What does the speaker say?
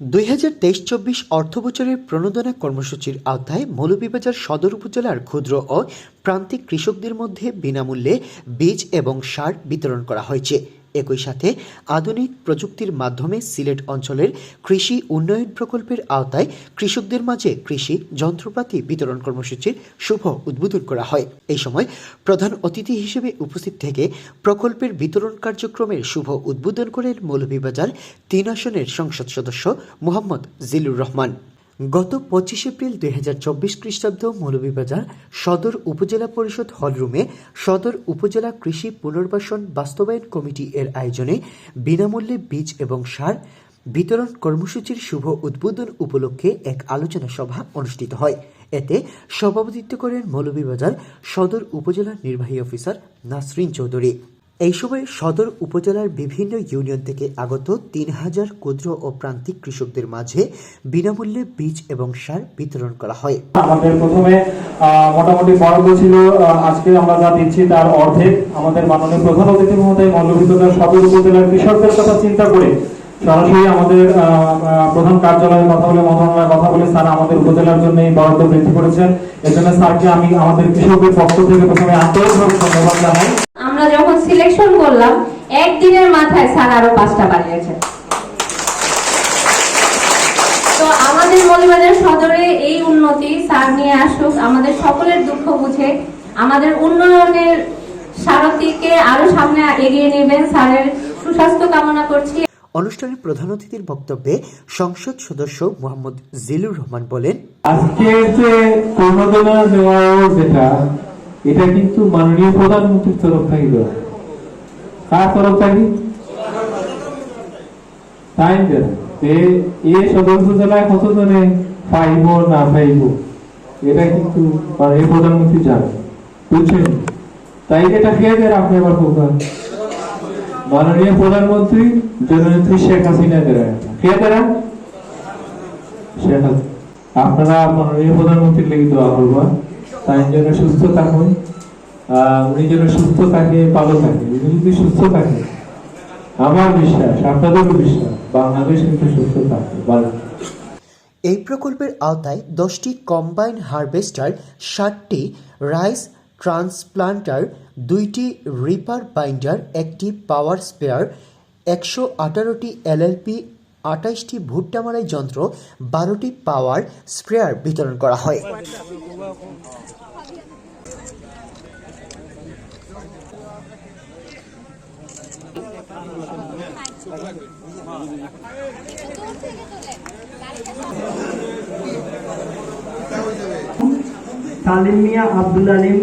দুই হাজার তেইশ চব্বিশ অর্থবছরের প্রণোদনা কর্মসূচির আওতায় মৌলভীবাজার সদর উপজেলার ক্ষুদ্র ও প্রান্তিক কৃষকদের মধ্যে বিনামূল্যে বীজ এবং সার বিতরণ করা হয়েছে। একই সাথে আধুনিক প্রযুক্তির মাধ্যমে সিলেট অঞ্চলের কৃষি উন্নয়ন প্রকল্পের আওতায় কৃষকদের মাঝে কৃষি যন্ত্রপাতি বিতরণ কর্মসূচির শুভ উদ্বোধন করা হয়। এই সময় প্রধান অতিথি হিসেবে উপস্থিত থেকে প্রকল্পের বিতরণ কার্যক্রমের শুভ উদ্বোধন করেন মৌলভীবাজার তিন আসনের সংসদ সদস্য মোহাম্মদ জিলুর রহমান। গত পঁচিশ এপ্রিল দুই হাজার চব্বিশ খ্রিস্টাব্দ মৌলভীবাজার সদর উপজেলা পরিষদ হলরুমে সদর উপজেলা কৃষি পুনর্বাসন বাস্তবায়ন কমিটি এর আয়োজনে বিনামূল্যে বীজ এবং সার বিতরণ কর্মসূচির শুভ উদ্বোধন উপলক্ষে এক আলোচনা সভা অনুষ্ঠিত হয়। এতে সভাপতিত্ব করেন মৌলভীবাজার সদর উপজেলা নির্বাহী অফিসার নাসরিন চৌধুরী। এই সময় সদর উপজেলার বিভিন্ন ইউনিয়ন থেকে আগত তিন হাজার ক্ষুদ্র ও প্রান্তিক কৃষকদের মাঝে বিনামূল্যে বীজ এবং সার বিতরণ করা হয়। আমাদের প্রথমে মোটামুটি বরাদ্দ ছিল আজকে আমরা যা দিচ্ছি তার অর্ধেক। আমাদের মাননীয় প্রধান অতিথি মহোদয় মল্লবিদ্যালয় সদর উপজেলার কৃষকদের কথা চিন্তা করে সরাসরি আমাদের প্রধান কার্যালয়ে কথা বলে মন্ত্রণালয়ে কথা বলে স্যার আমাদের উপজেলার জন্য এই বরাদ্দ বৃদ্ধি করেছেন। এজন্য স্যারকে আমি আমাদের কৃষকদের পক্ষ থেকে প্রথমে আন্তরিকভাবে ধন্যবাদ জানাই। আমরা যখন সিলেকশন করলাম একদিনের মাথায় স্যার আরও পাঁচটা বাড়িয়েছে তো আমাদের মৌলবাজার সদরে এই উন্নতি স্যার নিয়ে আসুক আমাদের সকলের দুঃখ বুঝে আমাদের উন্নয়নের সারথীকে আরও সামনে এগিয়ে নেবেন স্যারের সুস্বাস্থ্য কামনা করছি। অনুষ্ঠানে প্রধান অতিথির বক্তব্যে সংসদ সদস্য মোহাম্মদ জিলুর রহমান বলেন আজকে যে দেওয়া যেটা এটা কিন্তু মাননীয় প্রধানমন্ত্রীর তরফ থেকে কার তরফ থেকে? তাই না এ সদর উপজেলায় কতজনে পাইব, না পাইব, এটা কিন্তু মাননীয় প্রধানমন্ত্রী জানেন। বুঝছেন? তাই এটা খেয়ে দেন আপনি আবার প্রধান মাননীয় প্রধানমন্ত্রী জননেত্রী শেখ হাসিনা দেন খেয়ে দেন শেখ আপনারা মাননীয় প্রধানমন্ত্রীর দোয়া করবেন তাই যেন সুস্থ থাকুন। উনি যেন সুস্থ থাকে, ভালো থাকে, উনি যদি সুস্থ থাকে, আমার বিশ্বাস, আপনাদেরও বিশ্বাস, বাংলাদেশ কিন্তু সুস্থ ভালো। এই প্রকল্পের আওতায় দশটি কম্বাইন হারভেস্টার ষাটটি রাইস ট্রান্সপ্লান্টার দুইটি রিপার বাইন্ডার একটি পাওয়ার স্পেয়ার একশো আঠারোটি এলএলপি আঠাইশটি ভুট্টা মারাই যন্ত্র বারোটি পাওয়ার স্প্রেয়ার বিতরণ করা হয়। তালিম মিয়া আব্দুল আলিম